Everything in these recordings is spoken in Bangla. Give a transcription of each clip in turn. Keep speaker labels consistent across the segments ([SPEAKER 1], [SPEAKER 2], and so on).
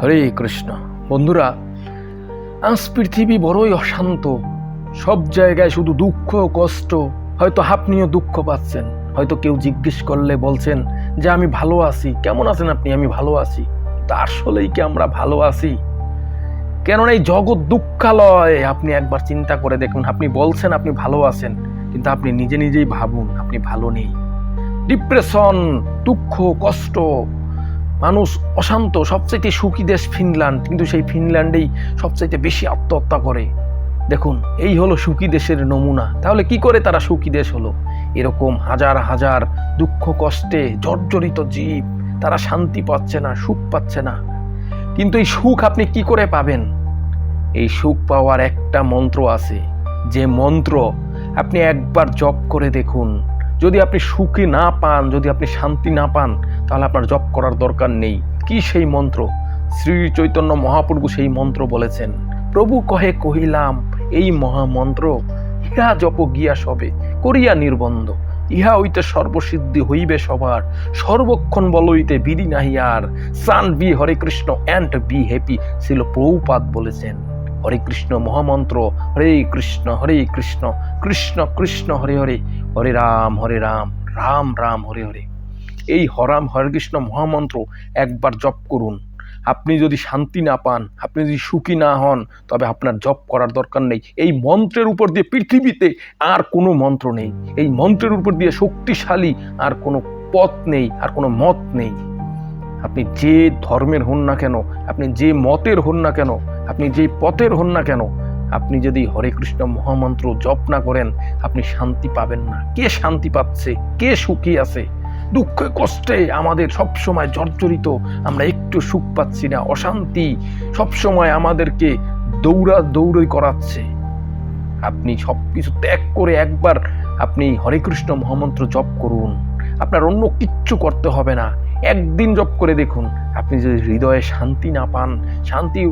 [SPEAKER 1] হরে কৃষ্ণ বন্ধুরা আজ পৃথিবী বড়ই অশান্ত সব জায়গায় শুধু দুঃখ কষ্ট হয়তো আপনিও দুঃখ পাচ্ছেন হয়তো কেউ জিজ্ঞেস করলে বলছেন যে আমি ভালো আছি কেমন আছেন আপনি আমি ভালো আছি তা আসলেই কি আমরা ভালো আছি কেননা এই জগৎ দুঃখালয় আপনি একবার চিন্তা করে দেখুন আপনি বলছেন আপনি ভালো আছেন কিন্তু আপনি নিজে নিজেই ভাবুন আপনি ভালো নেই ডিপ্রেশন দুঃখ কষ্ট মানুষ অশান্ত সবচেয়ে সুখী দেশ ফিনল্যান্ড কিন্তু সেই ফিনল্যান্ডেই সবচেয়ে বেশি আত্মহত্যা করে দেখুন এই হলো সুখী দেশের নমুনা তাহলে কি করে তারা সুখী দেশ হলো এরকম হাজার হাজার দুঃখ কষ্টে জর্জরিত জীব তারা শান্তি পাচ্ছে না সুখ পাচ্ছে না কিন্তু এই সুখ আপনি কি করে পাবেন এই সুখ পাওয়ার একটা মন্ত্র আছে যে মন্ত্র আপনি একবার জপ করে দেখুন যদি আপনি সুখে না পান যদি আপনি শান্তি না পান তাহলে আপনার জপ করার দরকার নেই কি সেই মন্ত্র শ্রী চৈতন্য মহাপ্রভু সেই মন্ত্র বলেছেন প্রভু কহে কহিলাম এই মহামন্ত্র ইহা জপ গিয়া সবে করিয়া নির্বন্ধ ইহা হইতে সর্বসিদ্ধি হইবে সবার সর্বক্ষণ বলইতে বিধি নাহি আর সান বি Hare Krishna and be happy ছিল প্রভুপাত বলেছেন হরে কৃষ্ণ মহামন্ত্র হরে কৃষ্ণ হরে কৃষ্ণ কৃষ্ণ কৃষ্ণ হরে হরে হরে রাম হরে রাম রাম রাম হরে হরে এই হরাম হরে কৃষ্ণ মহামন্ত্র একবার জপ করুন আপনি যদি শান্তি না পান আপনি যদি সুখী না হন তবে আপনার জপ করার দরকার নেই এই মন্ত্রের উপর দিয়ে পৃথিবীতে আর কোনো মন্ত্র নেই এই মন্ত্রের উপর দিয়ে শক্তিশালী আর কোনো পথ নেই আর কোনো মত নেই আপনি যে ধর্মের হন না কেন আপনি যে মতের হন না কেন আপনি যে পথের হন না কেন আপনি যদি হরে কৃষ্ণ মহামন্ত্র জপ না করেন আপনি শান্তি পাবেন না কে শান্তি পাচ্ছে কে সুখী আছে দুঃখ কষ্টে আমাদের সবসময় জর্জরিত আমরা একটু সুখ পাচ্ছি না অশান্তি সবসময় আমাদেরকে দৌড়া দৌড়ই করাচ্ছে আপনি সব কিছু ত্যাগ করে একবার আপনি হরে কৃষ্ণ মহামন্ত্র জপ করুন আপনার অন্য কিচ্ছু করতে হবে না একদিন জপ করে দেখুন আপনি যদি হৃদয়ে শান্তি না পান শান্তি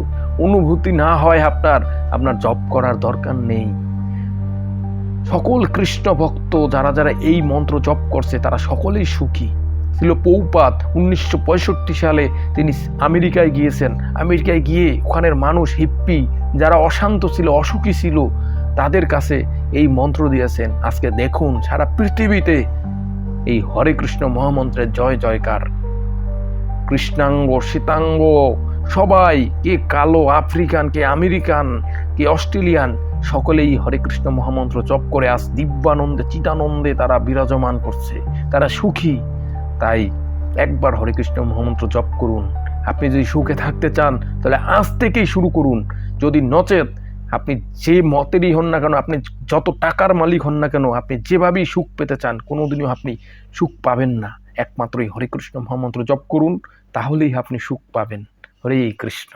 [SPEAKER 1] অনুভূতি না হয় আপনার আপনার জপ করার দরকার নেই সকল কৃষ্ণ ভক্ত যারা যারা এই মন্ত্র জপ করছে তারা সকলেই সুখী ছিল পৌপাত উনিশশো সালে তিনি আমেরিকায় গিয়েছেন আমেরিকায় গিয়ে ওখানের মানুষ হিপ্পি যারা অশান্ত ছিল অসুখী ছিল তাদের কাছে এই মন্ত্র দিয়েছেন আজকে দেখুন সারা পৃথিবীতে এই হরে কৃষ্ণ মহামন্ত্রের জয় জয়কার কৃষ্ণাঙ্গ শীতাঙ্গ সবাই কে কালো আফ্রিকান কে আমেরিকান কে অস্ট্রেলিয়ান সকলেই হরে কৃষ্ণ মহামন্ত্র জপ করে আস দিব্যানন্দে চিতানন্দে তারা বিরাজমান করছে তারা সুখী তাই একবার হরে কৃষ্ণ মহামন্ত্র জপ করুন আপনি যদি সুখে থাকতে চান তাহলে আজ থেকেই শুরু করুন যদি নচেত আপনি যে মতেরই হন না কেন আপনি যত টাকার মালিক হন না কেন আপনি যেভাবেই সুখ পেতে চান কোনো দিনও আপনি সুখ পাবেন না একমাত্র এই হরে কৃষ্ণ মহামন্ত্র জপ করুন তাহলেই আপনি সুখ পাবেন হরে কৃষ্ণ